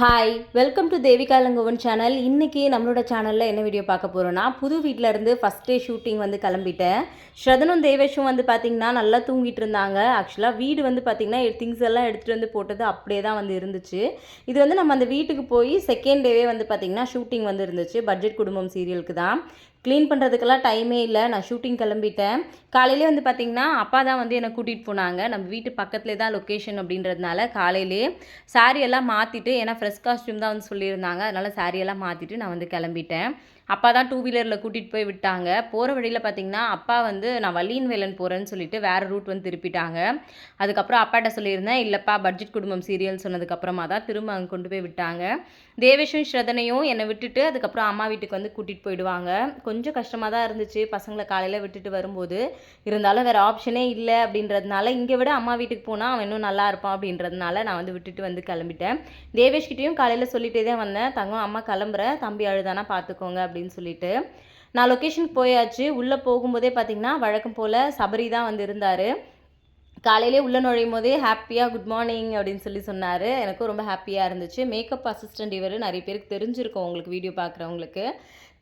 Hi welcome to Devika Langovan channel இன்றைக்கி நம்மளோட சேனலில் என்ன வீடியோ பார்க்க போகிறோன்னா புது வீட்டில் இருந்து ஃபஸ்ட் டே ஷூட்டிங் வந்து கிளம்பிட்டேன். ஸ்ரதனும் தேவேஷும் வந்து பார்த்திங்கன்னா நல்லா தூங்கிட்டு இருந்தாங்க. ஆக்சுவலாக வீடு வந்து பார்த்திங்கன்னா திங்ஸ் எல்லாம் எடுத்துகிட்டு வந்து போட்டது அப்படியே தான் வந்து இருந்துச்சு. இது வந்து நம்ம அந்த வீட்டுக்கு போய் செகண்ட் டேவே வந்து பார்த்திங்கன்னா ஷூட்டிங் வந்து இருந்துச்சு. பட்ஜெட் குடும்பம் சீரியலுக்கு தான். க்ளீன் பண்ணுறதுக்கெல்லாம் டைமே இல்லை. நான் ஷூட்டிங் கிளம்பிட்டேன். காலையிலே வந்து பார்த்திங்கன்னா அப்பா தான் வந்து என்னை கூட்டிகிட்டு போனாங்க. நம்ம வீட்டு பக்கத்துலேயே தான் லொக்கேஷன் அப்படின்றதுனால காலையிலே saree எல்லாம் மாற்றிட்டு ஏன்னா ஃப்ரெஷ் காஸ்ட்யூம் தான் வந்து சொல்லியிருந்தாங்க. அதனால் சாரியெல்லாம் எல்லாம் மாற்றிட்டு நான் வந்து கிளம்பிட்டேன். அப்பா தான் டூ வீலரில் கூட்டிகிட்டு போய் விட்டாங்க. போகிற வழியில் பார்த்தீங்கன்னா அப்பா வந்து நான் வள்ளியின் வேலன் போகிறேன்னு சொல்லிட்டு வேறு ரூட் வந்து திருப்பிட்டாங்க. அதுக்கப்புறம் அப்பாட்ட சொல்லியிருந்தேன் இல்லைப்பா பட்ஜெட் குடும்பம் சீரியல் சொன்னதுக்கப்புறமா தான் திரும்ப அங்கே கொண்டு போய் விட்டாங்க. தேவேஷும் ஸ்ரதனையும் என்னை விட்டுட்டு அதுக்கப்புறம் அம்மா வீட்டுக்கு வந்து கூட்டிகிட்டு போயிடுவாங்க. கொஞ்சம் கஷ்டமாக தான் இருந்துச்சு. பசங்களை காலையில் விட்டுட்டு வரும்போது. இருந்தாலும் வேறு ஆப்ஷனே இல்லை அப்படின்றதுனால இங்கே விட அம்மா வீட்டுக்கு போனால் அவன் இன்னும் நல்லா இருப்பான் அப்படின்றதுனால நான் வந்து விட்டுட்டு வந்து கிளம்பிட்டேன். தேவேஷ்கிட்டையும் காலையில் சொல்லிட்டே தான் வந்தேன். தங்கம் அம்மா கிளம்புற. தம்பி அழுதானா பார்த்துக்கோங்க அப்படின்னு சொல்லிட்டு. நான் லொக்கேஷனுக்கு போயாச்சு. உள்ளே போகும்போதே பார்த்தீங்கன்னா வழக்கம் போல் சபரி தான் வந்து இருந்தார். காலையிலே உள்ளே நுழையும் போதே ஹாப்பியாக குட் மார்னிங் அப்படின்னு சொல்லி சொன்னார். எனக்கும் ரொம்ப ஹாப்பியாக இருந்துச்சு. மேக்கப் அசிஸ்டன்ட் இவர் நிறைய பேருக்கு தெரிஞ்சிருக்கோம் உங்களுக்கு வீடியோ பார்க்குறவங்களுக்கு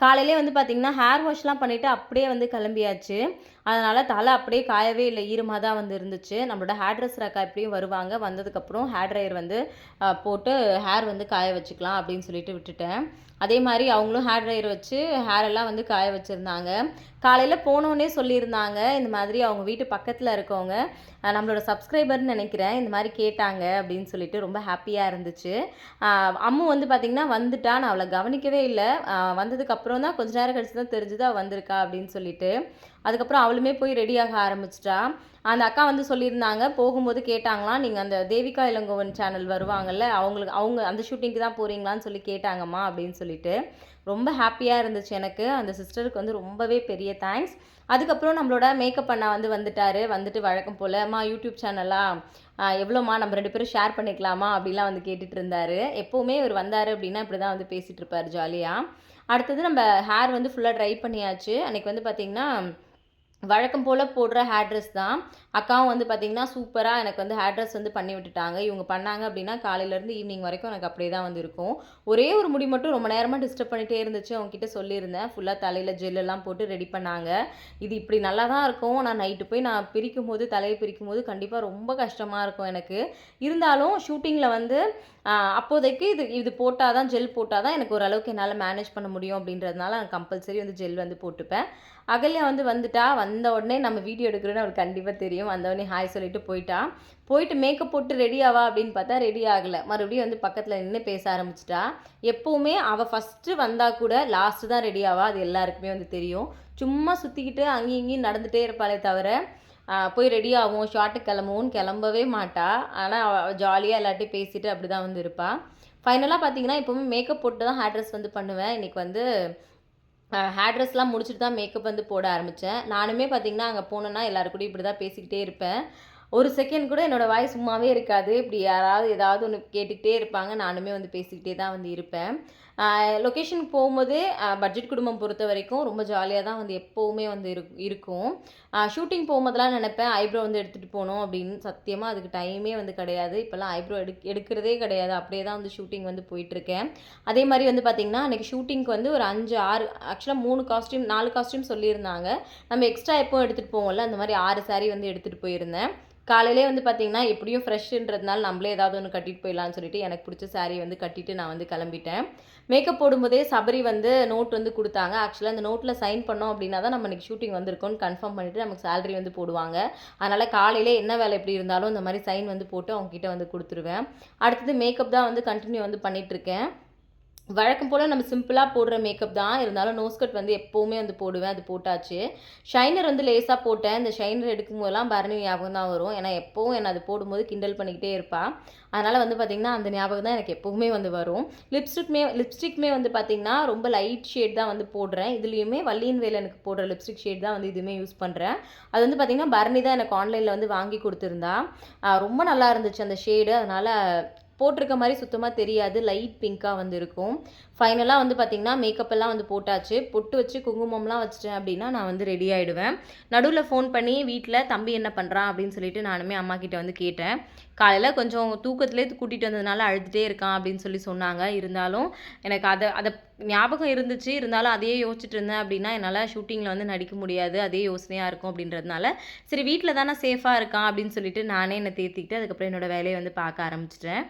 காலையிலே வந்து பார்த்திங்கன்னா ஹேர் வாஷ்லாம் பண்ணிவிட்டு அப்படியே வந்து கிளம்பியாச்சு. அதனால் தலை அப்படியே காயவே இல்லை ஈரமாக தான் வந்து இருந்துச்சு. நம்மளோட ஹேர் ட்ரெஸ்ஸர் அக்கா எப்படியும் வருவாங்க. வந்ததுக்கப்புறம் ஹேர் ட்ரையர் வந்து போட்டு ஹேர் வந்து காய வச்சுக்கலாம் அப்படின்னு சொல்லிட்டு விட்டுட்டேன். அதே மாதிரி அவங்களும் ஹேர் ட்ரையர் வச்சு ஹேர் எல்லாம் வந்து காய வச்சுருந்தாங்க. காலையில் போனோன்னே சொல்லியிருந்தாங்க இந்த மாதிரி அவங்க வீட்டு பக்கத்தில் இருக்கவங்க நம்மளோட சப்ஸ்கிரைபர்னு நினைக்கிறேன் இந்த மாதிரி கேட்டாங்க அப்படின்னு சொல்லிட்டு ரொம்ப ஹாப்பியாக இருந்துச்சு. அம்மு வந்து பார்த்திங்கன்னா வந்துட்டா நான் அவளை கவனிக்கவே இல்லை. வந்ததுக்கப்புறம் தான் கொஞ்ச நேரம் கழிச்சு தான் தெரிஞ்சுதான் வந்திருக்கா அப்படின்னு சொல்லிட்டு அதுக்கப்புறம் அவளுமே போய் ரெடியாக ஆரம்பிச்சிட்டா. அந்த அக்கா வந்து சொல்லியிருந்தாங்க போகும்போது கேட்டாங்களாம் நீங்கள் அந்த தேவிகா இளங்கோவன் சேனல் வருவாங்கல்ல அவங்களுக்கு அவங்க அந்த ஷூட்டிங்க்கு தான் போகிறீங்களான்னு சொல்லி கேட்டாங்கம்மா அப்படின்னு சொல்லிட்டு. ரொம்ப ஹாப்பியாக இருந்துச்சு எனக்கு. அந்த சிஸ்டருக்கு வந்து ரொம்பவே பெரிய தேங்க்ஸ் அதுக்கப்புறம் நம்மளோட மேக்கப் அண்ணா வந்து வந்துட்டாரு. வந்துட்டு வழக்கம் போல் அம்மா யூடியூப் சேனலாக எவ்வளோம்மா நம்ம ரெண்டு பேரும் ஷேர் பண்ணிக்கலாமா? அப்படிலாம் வந்து கேட்டுட்டு இருந்தாரு. எப்போவுமே இவர் வந்தார் அப்படின்னா இப்படி தான் வந்து பேசிகிட்டு இருப்பார் ஜாலியாக அடுத்தது நம்ம ஹேர் வந்து ஃபுல்லாக ட்ரை பண்ணியாச்சு. அன்றைக்கி வந்து பார்த்திங்கன்னா வழக்கம் போல் போடுற ஹேர் ட்ரெஸ் தான். அக்காவும் வந்து பார்த்திங்கன்னா சூப்பராக எனக்கு வந்து ஹேர் ட்ரெஸ் வந்து பண்ணி விட்டுட்டாங்க. இவங்க பண்ணாங்க அப்படின்னா காலையிலேருந்து ஈவினிங் வரைக்கும் எனக்கு அப்படியே தான் வந்து இருக்கும். ஒரே ஒரு முடி மட்டும் ரொம்ப நேரமாக டிஸ்டர்ப் பண்ணிகிட்டே இருந்துச்சு. அவங்க கிட்ட சொல்லியிருந்தேன் ஃபுல்லாக தலையில் ஜெல்லெல்லாம் போட்டு ரெடி பண்ணாங்க. இது இப்படி நல்லா தான் இருக்கும். நான் நைட்டு போய் நான் பிரிக்கும் போது தலையை பிரிக்கும் போது கண்டிப்பாக ரொம்ப கஷ்டமாக இருக்கும் எனக்கு. இருந்தாலும் ஷூட்டிங்கில் வந்து அப்போதைக்கு இது இது போட்டால் தான் ஜெல் போட்டால் தான் எனக்கு ஓரளவுக்கு என்னால் மேனேஜ் பண்ண முடியும் அப்படின்றதுனால நான் கம்பல்சரி வந்து ஜெல் வந்து போட்டுப்பேன். அகல்யா வந்து வந்துட்டா வந்த உடனே நம்ம வீடியோ எடுக்கிறோன்னு அவளுக்கு கண்டிப்பாக தெரியும். வந்தவொடனே உடனே ஹாய் சொல்லிட்டு போயிட்டா. போயிட்டு மேக்கப் போட்டு ரெடி ஆவா அப்படின்னு பார்த்தா ரெடி ஆகலை. மறுபடியும் வந்து பக்கத்தில் நின்று பேச ஆரம்பிச்சிட்டா. எப்போவுமே அவள் ஃபஸ்ட்டு வந்தால் கூட லாஸ்ட்டு தான் ரெடி ஆவா? அது எல்லாருக்குமே வந்து தெரியும். சும்மா சுற்றிக்கிட்டு அங்கேயும் இங்கேயும் நடந்துகிட்டே இருப்பாளே தவிர போய் ரெடி ஆகும் ஷார்ட்டு கிளம்புவோன்னு கிளம்பவே மாட்டா. ஆனால் அவள் ஜாலியாக எல்லாட்டையும் பேசிட்டு அப்படி தான் வந்து இருப்பாள் ஃபைனலாக பார்த்தீங்கன்னா எப்போவுமே மேக்கப் போட்டு தான் ஹேர் ட்ரெஸ் வந்து பண்ணுவேன். இன்றைக்கி வந்து ஹேர் ட்ரெஸ்லாம் முடிச்சுட்டு தான் மேக்கப் வந்து போட ஆரம்பித்தேன் நானுமே பார்த்தீங்கன்னா அங்கே போனேன்னா எல்லாரு கூடயும் இப்படி தான் பேசிக்கிட்டே இருப்பேன். ஒரு செகண்ட் கூட என்னோடய வாய் சும்மாவே இருக்காது. இப்படி யாராவது ஏதாவது ஒன்று கேட்டுக்கிட்டே இருப்பாங்க. நானுமே வந்து பேசிக்கிட்டே தான் வந்து இருப்பேன். லொக்கேஷனுக்கு போகும்போது பட்ஜெட் குடும்பம் பொறுத்த வரைக்கும் ரொம்ப ஜாலியாக தான் வந்து எப்போவுமே வந்து இரு இருக்கும். ஷூட்டிங் போகும்போதெல்லாம் நினைப்பேன் ஐப்ரோ வந்து எடுத்துகிட்டு போகணும் அப்படின்னு. சத்தியமாக அதுக்கு டைமே வந்து கிடையாது. இப்போல்லாம் ஐப்ரோ எடு எடுக்கிறதே கிடையாது. அப்படியே தான் வந்து ஷூட்டிங் வந்து போயிட்டுருக்கேன். அதே மாதிரி வந்து பார்த்திங்கன்னா அன்றைக்கி ஷூட்டிங்க்கு வந்து ஒரு அஞ்சு ஆறு ஆக்சுவலாக மூணு காஸ்ட்யூம் நாலு காஸ்ட்யூம் சொல்லியிருந்தாங்க. நம்ம எக்ஸ்ட்ரா எப்போ எடுத்துகிட்டு போவோம்ல அந்த மாதிரி ஆறு saree வந்து எடுத்துகிட்டு போயிருந்தேன். காலையிலே வந்து பார்த்திங்கன்னா எப்படியும் ஃப்ரெஷ்ன்றதுனால நம்மளே ஏதாவது ஒன்று கட்டிட்டு போயிடலாம்னு சொல்லிட்டு எனக்கு பிடிச்ச saree வந்து கட்டிட்டு நான் வந்து கிளம்பிட்டேன். மேக்கப் போடும்போதே சபரி வந்து நோட் வந்து கொடுத்தாங்க. ஆக்சுவலாக அந்த நோட்டில் சைன் பண்ணோம் அப்படின்னா தான் நம்ம இன்றைக்கி ஷூட்டிங் வந்திருக்கோம்னு கன்ஃபார்ம் பண்ணிவிட்டு நமக்கு சேலரி வந்து போடுவாங்க. அதனால் காலையில் என்ன வேலை எப்படி இருந்தாலும் இந்த மாதிரி சைன் வந்து போட்டு அவங்ககிட்ட வந்து கொடுத்துருவேன். அடுத்தது மேக்கப் தான் வந்து கண்டினியூ வந்து பண்ணிகிட்ருக்கேன் வழக்கம் போல் நம்ம சிம்பிளாக போடுற மேக்கப் தான். இருந்தாலும் நோஸ்கட் வந்து எப்போவுமே வந்து போடுவேன். அது போட்டாச்சு. ஷைனர் வந்து லேசாக போட்டேன். இந்த ஷைனர் எடுக்கும் போதெல்லாம் பரணி ஞாபகம் தான் வரும். ஏன்னா எப்போவும் என்னை அது போடும்போது கிண்டல் பண்ணிக்கிட்டே இருப்பாள் அதனால் வந்து பார்த்திங்கன்னா அந்த ஞாபகம் தான் எனக்கு எப்போவுமே வந்து வரும். லிப்ஸ்டிக்மே லிப்ஸ்டிக்மே வந்து பார்த்திங்கன்னா ரொம்ப லைட் ஷேட் தான் வந்து போடுறேன். இதுலேயுமே வள்ளியின் வேலை எனக்கு போடுற லிப்ஸ்டிக் ஷேட் தான் வந்து இதுவுமே யூஸ் பண்ணுறேன் அது வந்து பார்த்திங்கன்னா பரணி தான் எனக்கு ஆன்லைனில் வந்து வாங்கி கொடுத்துருந்தா. ரொம்ப நல்லா இருந்துச்சு அந்த ஷேடு அதனால் போட்டிருக்க மாதிரி சுத்தமாக தெரியாது. லைட் பிங்க்காக வந்து இருக்கும் ஃபைனலாக வந்து பார்த்திங்கன்னா மேக்கப் எல்லாம் வந்து போட்டாச்சு. பொட்டு வச்சு குங்குமம்லாம் வச்சிட்டேன் அப்படின்னா நான் வந்து ரெடி ஆகிடுவேன் நடுவில் ஃபோன் பண்ணி வீட்டில் தம்பி என்ன பண்ணுறான் அப்படின்னு சொல்லிட்டு நானுமே அம்மா கிட்ட வந்து கேட்டேன். காலையில் கொஞ்சம் தூக்கத்திலே கூட்டிகிட்டு வந்ததுனால அழுதுகிட்டே இருக்கான் அப்படின்னு சொல்லி சொன்னாங்க. இருந்தாலும் எனக்கு அதை அதை ஞாபகம் இருந்துச்சு. இருந்தாலும் அதையே யோசிச்சுட்டு இருந்தேன் அப்படின்னா என்னால் ஷூட்டிங்கில் வந்து நடிக்க முடியாது. அதே யோசனையாக இருக்கும் அப்படின்றதுனால சரி வீட்டில் தானே சேஃபாக இருக்கான் அப்படின்னு சொல்லிட்டு நானே என்னை தேர்த்திக்கிட்டு அதுக்கப்புறம் என்னோடய வேலையை வந்து பார்க்க ஆரம்பிச்சிட்டேன்.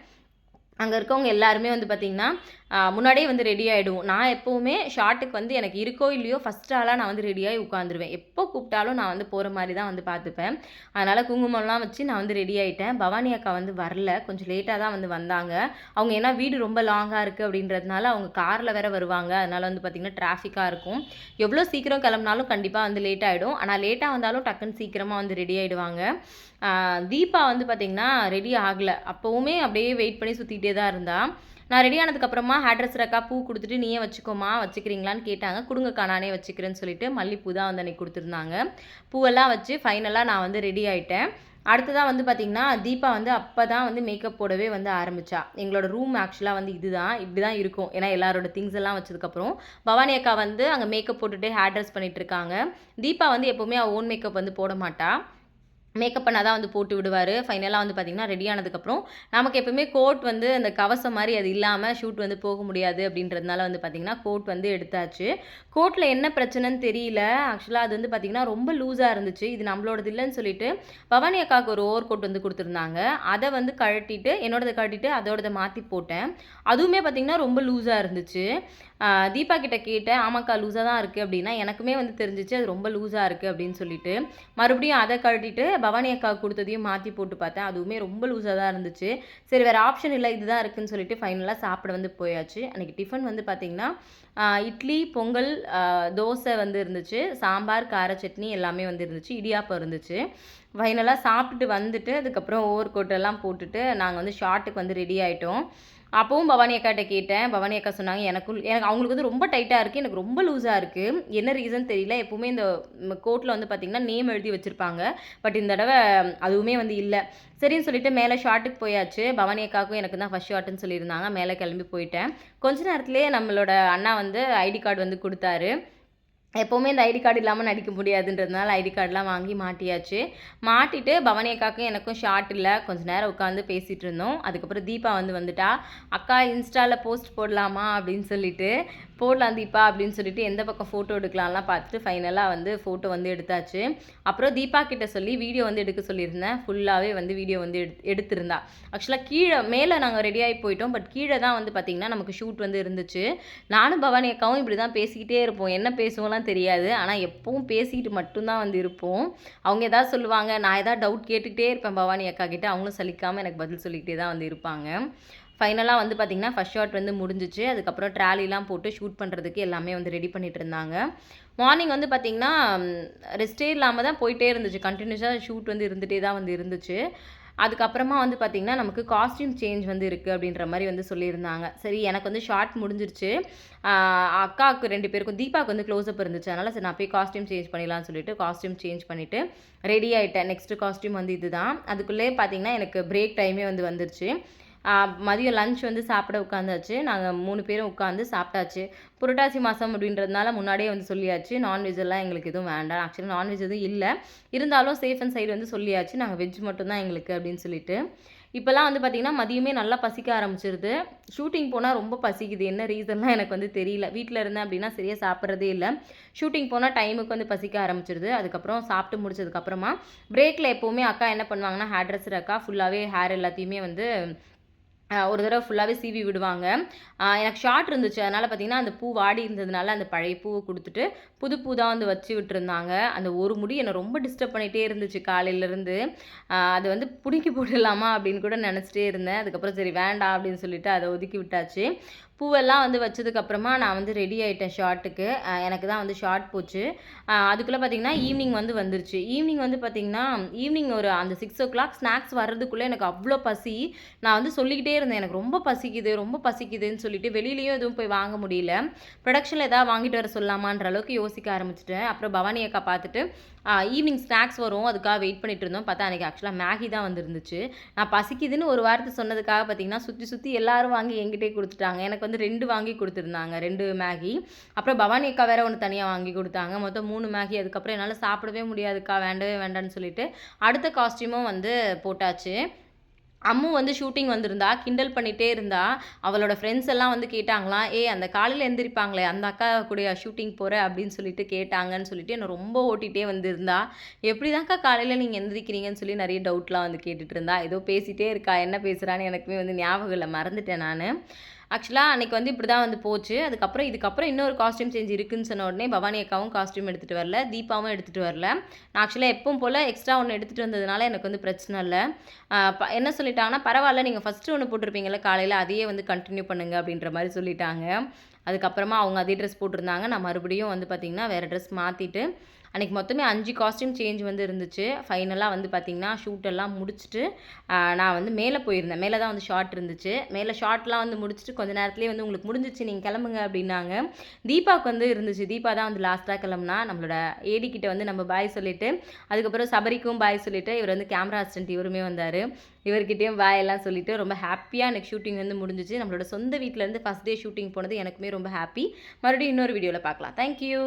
அங்கே இருக்கவங்க எல்லாருமே வந்து பார்த்திங்கன்னா முன்னாடியே வந்து ரெடி ஆகிடுவோம் நான் எப்போவுமே ஷார்ட்டுக்கு வந்து எனக்கு இருக்கோ இல்லையோ ஃபஸ்ட் ஆளாக நான் வந்து ரெடியாகி உட்காந்துருவேன் எப்போ கூப்பிட்டாலும் நான் வந்து போகிற மாதிரி தான் வந்து பார்த்துப்பேன். அதனால் குங்குமம்லாம் வச்சு நான் வந்து ரெடி ஆகிட்டேன் பவானி அக்கா வந்து வரல. கொஞ்சம் லேட்டாக தான் வந்து வந்தாங்க. அவங்க ஏன்னா வீடு ரொம்ப லாங்காக இருக்குது அப்படின்றதுனால அவங்க காரில் வேற வருவாங்க. அதனால் வந்து பார்த்திங்கன்னா டிராஃபிக்காக இருக்கும். எவ்வளோ சீக்கிரம் கிளம்புனாலும் கண்டிப்பாக வந்து லேட் ஆகிடும் ஆனால் லேட்டாக வந்தாலும் டக்குன்னு சீக்கிரமாக வந்து ரெடி ஆகிடுவாங்க தீபா வந்து பார்த்திங்கன்னா ரெடி ஆகலை. அப்போவுமே அப்படியே வெயிட் பண்ணி சுற்றிக்கிட்டே தான் நான் ரெடி ஆனதுக்கப்புறமா ஹேட்ரஸ் ரக்கா பூ கொடுத்துட்டு நீயே வச்சுக்கோமா வச்சுக்கிறீங்களான்னு கேட்டாங்க. கொடுங்கக்கா நானே வச்சுக்கிறேன்னு சொல்லிட்டு மல்லிப்பூ தான் வந்து அன்றைக்கி கொடுத்துருந்தாங்க. பூவெல்லாம் வச்சு ஃபைனலாக நான் வந்து ரெடி ஆகிட்டேன் அடுத்ததாக வந்து பார்த்திங்கன்னா தீபா வந்து அப்போ தான் வந்து மேக்கப் போடவே வந்து ஆரம்பித்தா எங்களோட ரூம் ஆக்சுவலாக வந்து இதுதான் இப்படி தான் இருக்கும். ஏன்னா எல்லாரோட திங்ஸ் எல்லாம் வச்சதுக்கப்புறம். பவானி அக்கா வந்து அங்கே மேக்கப் போட்டுட்டு ஹேர் ட்ரெஸ் பண்ணிகிட்டு இருக்காங்க. தீபா வந்து எப்போவுமே அவள் ஓன் மேக்கப் வந்து போட மாட்டாள் மேக்கப் பண்ணால் தான் வந்து போட்டு விடுவார். ஃபைனலாக வந்து பார்த்திங்கன்னா ரெடி ஆனதுக்கப்புறம் நமக்கு எப்போவுமே கோட் வந்து அந்த கவசம் மாதிரி அது இல்லாமல் ஷூட் வந்து போக முடியாது அப்படின்றதுனால வந்து பார்த்திங்கன்னா கோட் வந்து எடுத்தாச்சு. கோட்டில் என்ன பிரச்சனைன்னு தெரியல. ஆக்சுவலாக அது வந்து பார்த்திங்கன்னா ரொம்ப லூஸாக இருந்துச்சு. இது நம்மளோடது இல்லைன்னு சொல்லிட்டு பவானி அக்காவுக்கு ஒரு ஓவர் கோட் வந்து கொடுத்துருந்தாங்க. அதை வந்து கழட்டிட்டு என்னோடதை கழட்டிட்டு அதோடதை மாற்றி போட்டேன். அதுவுமே பார்த்திங்கன்னா ரொம்ப லூஸாக இருந்துச்சு. தீபா கிட்ட கேட்டேன் ஆமாக்கா லூஸாக தான் இருக்குது அப்படின்னா எனக்குமே வந்து தெரிஞ்சிச்சு அது ரொம்ப லூஸாக இருக்குது அப்படின்னு சொல்லிட்டு. மறுபடியும் அதை கழட்டிட்டு பவானி அக்கா கொடுத்ததையும் மாற்றி போட்டு பார்த்தேன். அதுவுமே ரொம்ப லூஸாக தான் இருந்துச்சு. சரி வேறு ஆப்ஷன் இல்லை இதுதான் இருக்குதுன்னு சொல்லிட்டு ஃபைனலாக சாப்பிட வந்து போயாச்சு. அன்றைக்கி டிஃபன் வந்து பார்த்திங்கன்னா இட்லி பொங்கல் தோசை வந்து இருந்துச்சு. சாம்பார் கார சட்னி எல்லாமே வந்து இருந்துச்சு. இடியாப்பம் இருந்துச்சு. ஃபைனலாக சாப்பிட்டுட்டு வந்துட்டு அதுக்கப்புறம் ஓவர் கோட்டெல்லாம் போட்டுட்டு நாங்கள் வந்து ஷார்ட்டுக்கு வந்து ரெடி ஆகிட்டோம் அப்போவும் பவானி அக்காட்ட கேட்டேன். பவானி அக்கா சொன்னாங்க எனக்கும் எனக்கு அவங்களுக்கு வந்து ரொம்ப டைட்டாக இருக்குது எனக்கு ரொம்ப லூஸாக இருக்குது என்ன ரீசன் தெரியல. எப்போவுமே இந்த கோட்டில் வந்து பார்த்திங்கன்னா நேம் எழுதி வச்சுருப்பாங்க. பட் இந்த தடவை அதுவுமே வந்து இல்லை. சரின்னு சொல்லிட்டு மேலே ஷார்ட்டுக்கு போயாச்சு. பவானி அக்காவுக்கும் எனக்கு தான் ஃபஸ்ட் ஷார்ட்டுன்னு சொல்லியிருந்தாங்க. மேலே கிளம்பி போயிட்டேன். கொஞ்ச நேரத்துலேயே நம்மளோட அண்ணா வந்து ஐடி கார்டு வந்து கொடுத்தாரு. எப்போவுமே இந்த ஐடி கார்டு இல்லாமல் நடிக்க முடியாதுன்றதுனால ஐடி கார்டெலாம் வாங்கி மாட்டியாச்சு. மாட்டிட்டு பவனியக்காக்கும் எனக்கும் ஷார்ட் இல்லை. கொஞ்சம் நேரம் உட்காந்து பேசிகிட்டு இருந்தோம். அதுக்கப்புறம் தீபா வந்து வந்துட்டா அக்கா இன்ஸ்டாவில் போஸ்ட் போடலாமா? அப்படின்னு சொல்லிட்டு போடலாம் தீபா அப்படின்னு சொல்லிட்டு எந்த பக்கம் ஃபோட்டோ எடுக்கலாம்லாம் பார்த்துட்டு ஃபைனலாக வந்து ஃபோட்டோ வந்து எடுத்தாச்சு. அப்புறம் தீபா கிட்ட சொல்லி வீடியோ வந்து எடுக்க சொல்லியிருந்தேன். ஃபுல்லாகவே வந்து வீடியோ வந்து எடுத்து எடுத்திருந்தா. ஆக்சுவலாக கீழே மேலே நாங்கள் ரெடியாகி போயிட்டோம். பட் கீழே தான் வந்து பார்த்திங்கன்னா நமக்கு ஷூட் வந்து இருந்துச்சு. நானும் பவானி அக்காவும் இப்படி தான் பேசிக்கிட்டே இருப்போம். என்ன பேசுவோம்லாம் தெரியாது. ஆனால் எப்பவும் பேசிக்கிட்டு மட்டும்தான் வந்து இருப்போம். அவங்க எதாவது சொல்லுவாங்க. நான் எதாவது டவுட் கேட்டுக்கிட்டே இருப்பேன் பவானி அக்கா கிட்டே. அவங்களும் சலிக்காமல் எனக்கு பதில் சொல்லிக்கிட்டே தான் வந்து இருப்பாங்க. ஃபைனலாக வந்து பார்த்திங்கன்னா ஃபஸ்ட் ஷாட் வந்து முடிஞ்சிச்சு. அதுக்கப்புறம் ட்ராலிலாம் போட்டு ஷூட் பண்ணுறதுக்கு எல்லாமே வந்து ரெடி பண்ணிகிட்டு இருந்தாங்க. மார்னிங் வந்து பார்த்திங்கன்னா ரெஸ்டே இல்லாமல் தான் போயிட்டே இருந்துச்சு. கண்டினியூஸாக ஷூட் வந்து இருந்துகிட்டே தான் வந்து இருந்துச்சு. அதுக்கப்புறமா வந்து பார்த்திங்கன்னா நமக்கு காஸ்டியூம் சேஞ்ச் வந்து இருக்குது அப்படின்ற மாதிரி வந்து சொல்லியிருந்தாங்க. சரி எனக்கு வந்து ஷார்ட் முடிஞ்சிருச்சு. அக்காவுக்கு ரெண்டு பேருக்கும் தீபாவுக்கு வந்து க்ளோஸ்அப் இருந்துச்சு. அதனால் சரி நான் போய் காஸ்டியூம் சேஞ்ச் பண்ணிடலாம்னு சொல்லிட்டு காஸ்டியூம் சேஞ்ச் பண்ணிவிட்டு ரெடி ஆகிட்டேன் நெக்ஸ்ட்டு காஸ்டியூம் வந்து இதுதான். அதுக்குள்ளே பார்த்திங்கன்னா எனக்கு பிரேக் டைமே வந்து வந்துருச்சு. மதியம் லஞ்ச் வந்து சாப்பிட உட்காந்தாச்சு. நாங்கள் மூணு பேரும் உட்காந்து சாப்பிட்டாச்சு. புரட்டாசி மாதம் அப்படின்றதுனால முன்னாடியே வந்து சொல்லியாச்சு. நான்வெஜ் எல்லாம் எங்களுக்கு எதுவும் வேண்டாம். ஆக்சுவலி நான்வெஜ் எதுவும் இல்லை. இருந்தாலும் சேஃப் அண்ட் சைடு வந்து சொல்லியாச்சு. நாங்கள் வெஜ் மட்டும்தான் எங்களுக்கு அப்படின்னு சொல்லிட்டு. இப்போல்லாம் வந்து பார்த்திங்கன்னா மதியமே நல்லா பசிக்க ஆரம்பிச்சிருது. ஷூட்டிங் போனால் ரொம்ப பசிக்குது. என்ன ரீசன்லாம் எனக்கு வந்து தெரியல. வீட்டில் இருந்தேன் அப்படின்னா சரியாக சாப்பிட்றதே இல்லை. ஷூட்டிங் போனால் டைமுக்கு வந்து பசிக்க ஆரம்பிச்சிருது. அதுக்கப்புறம் சாப்பிட்டு முடிச்சதுக்கப்புறமா பிரேக்கில் எப்போவுமே அக்கா என்ன பண்ணுவாங்கன்னா ஹேர் ட்ரெஸ்ஸர் அக்கா ஃபுல்லாகவே ஹேர் எல்லாத்தையுமே வந்து ஒரு தடவை ஃபுல்லாகவே சீவி விடுவாங்க. எனக்கு ஷார்ட் இருந்துச்சு. அதனால் பார்த்திங்கன்னா அந்த பூ வாடி இருந்ததுனால அந்த பழைய பூவை கொடுத்துட்டு புது பூ தான் வந்து வச்சு விட்டுருந்தாங்க. அந்த ஒரு முடி என்னை ரொம்ப டிஸ்டர்ப் பண்ணிகிட்டே இருந்துச்சு காலையிலேருந்து அது வந்து பிடிக்கி போட்டுடலாமா அப்படின்னு கூட நினச்சிட்டே இருந்தேன். அதுக்கப்புறம் சரி வேண்டாம் அப்படின்னு சொல்லிட்டு அதை ஒதுக்கி விட்டாச்சு. பூவெல்லாம் வந்து வச்சதுக்கப்புறமா நான் வந்து ரெடி ஆகிட்டேன் ஷார்ட்டுக்கு எனக்கு தான் வந்து ஷார்ட் போச்சு. அதுக்குள்ளே பார்த்திங்கன்னா ஈவினிங் வந்து வந்துருச்சு. ஈவினிங் வந்து பார்த்திங்கன்னா ஈவினிங் ஒரு அந்த சிக்ஸ் ஓ கிளாக் ஸ்நாக்ஸ் வர்றதுக்குள்ளே எனக்கு அவ்வளோ பசி. நான் வந்து சொல்லிக்கிட்டே இருந்தேன். எனக்கு ரொம்ப பசிக்குது ரொம்ப பசிக்குதுன்னு சொல்லிட்டு வெளியிலையும் எதுவும் போய் வாங்க முடியல. ப்ரொடக்ஷனில் எதாவது வாங்கிட்டு வர சொல்லலாமான்ற அளவுக்கு யோசிக்க ஆரம்பிச்சிட்டேன். அப்புறம் பவானி அக்கா பார்த்துட்டு ஈவினிங் ஸ்நாக்ஸ் வரும். அதுக்காக வெயிட் பண்ணிட்டு இருந்தோம். பார்த்தா அன்றைக்கி ஆக்சுவலாக மேகி தான் வந்துருந்துச்சு. நான் பசிக்குதுன்னு ஒரு வாரத்தை சொன்னதுக்காக பார்த்தீங்கன்னா சுற்றி சுற்றி எல்லாரும் வாங்கி எங்கிட்டே கொடுத்துட்டாங்க. எனக்கு வந்து ரெண்டு வாங்கி கொடுத்துருந்தாங்க. ரெண்டு மேகி அப்புறம் பவானி அக்கா வேறு ஒன்று தனியாக வாங்கி கொடுத்தாங்க. மொத்தம் மூணு மேகி அதுக்கப்புறம் என்னால் சாப்பிடவே முடியாதுக்கா. வேண்டவே வேண்டான்னு சொல்லிட்டு அடுத்த காஸ்டியூமும் வந்து போட்டாச்சு. அம்மு வந்து ஷூட்டிங் வந்திருந்தா கிண்டல் பண்ணிகிட்டே இருந்தா அவளோட ஃப்ரெண்ட்ஸ் எல்லாம் வந்து கேட்டாங்களாம் ஏ அந்த காலையில் எந்திரிப்பாங்களே அந்த அக்கா கூட ஷூட்டிங் போகிற அப்படின்னு சொல்லிட்டு கேட்டாங்கன்னு சொல்லிட்டு என்னை ரொம்ப ஓட்டிகிட்டே வந்திருந்தா. எப்படி தான்க்கா காலையில் நீங்கள் எந்திரிக்கிறீங்கன்னு சொல்லி நிறைய டவுட்லாம் வந்து கேட்டுட்டு இருந்தா? ஏதோ பேசிகிட்டே இருக்கா? என்ன பேசுகிறான்னு எனக்குமே வந்து ஞாபகம் இல்லை மறந்துட்டேன் நான். ஆக்சுவலாக அன்றைக்கி வந்து இப்படி தான் வந்து போச்சு. அதுக்கப்புறம் இதுக்கப்புறம் இன்னொரு காஸ்டியூம் சேஞ்ச் இருக்குன்னு சொன்ன உடனே பவானி அக்காவும் காஸ்டியூம் எடுத்துகிட்டு வரல. தீபாவும் எடுத்துகிட்டு வரல. நான் ஆக்சுவலாக எப்பவும் போல் எக்ஸ்ட்ரா ஒன்று எடுத்துகிட்டு வந்ததுனால எனக்கு வந்து பிரச்சனை இல்லை. ப- என்ன சொல்லிட்டாங்கன்னா பரவாயில்ல நீங்கள் ஃபஸ்ட்டு ஒன்று போட்டிருப்பீங்கல்ல காலையில் அதையே வந்து கண்டினியூ பண்ணுங்கள் அப்படின்ற மாதிரி சொல்லிட்டாங்க. அதுக்கப்புறமா அவங்க அதே ட்ரெஸ் போட்டிருந்தாங்க. நான் மறுபடியும் வந்து பார்த்திங்கன்னா வேறு ட்ரெஸ் மாற்றிட்டு அன்றைக்கி மொத்தமே அஞ்சு காஸ்டியூம் சேஞ்ச் வந்து இருந்துச்சு. ஃபைனலாக வந்து பார்த்திங்கன்னா ஷூட்டெல்லாம் முடிச்சுட்டு நான் வந்து மேலே போயிருந்தேன். மேலே தான் வந்து ஷார்ட் இருந்துச்சு. மேலே ஷார்ட்லாம் வந்து முடிச்சுட்டு கொஞ்ச நேரத்துலேயே வந்து உங்களுக்கு முடிஞ்சிச்சு நீங்கள் கிளம்புங்க அப்படின்னாங்க. தீபாவுக்கு வந்து இருந்துச்சு. தீபா தான் வந்து லாஸ்ட்டாக கிளம்புனா நம்மளோட ஏடிக்கிட்ட வந்து நம்ம பாய் சொல்லிட்டு அதுக்கப்புறம் சபரிக்கும் பாய் சொல்லிவிட்டு இவர் வந்து கேமரா அசிஸ்டன்ட் இவருமே வந்தார். இவர்கிட்டயும் பாய் எல்லாம் ரொம்ப ஹாப்பியாக எனக்கு ஷூட்டிங் வந்து முடிஞ்சிச்சு. நம்மளோட சொந்த வீட்டிலேருந்து ஃபஸ்ட் டே ஷூட்டிங் போனது எனக்குமே ரொம்ப ஹாப்பி மறுபடியும் இன்னொரு வீடியோவில் பார்க்கலாம். தேங்க்யூ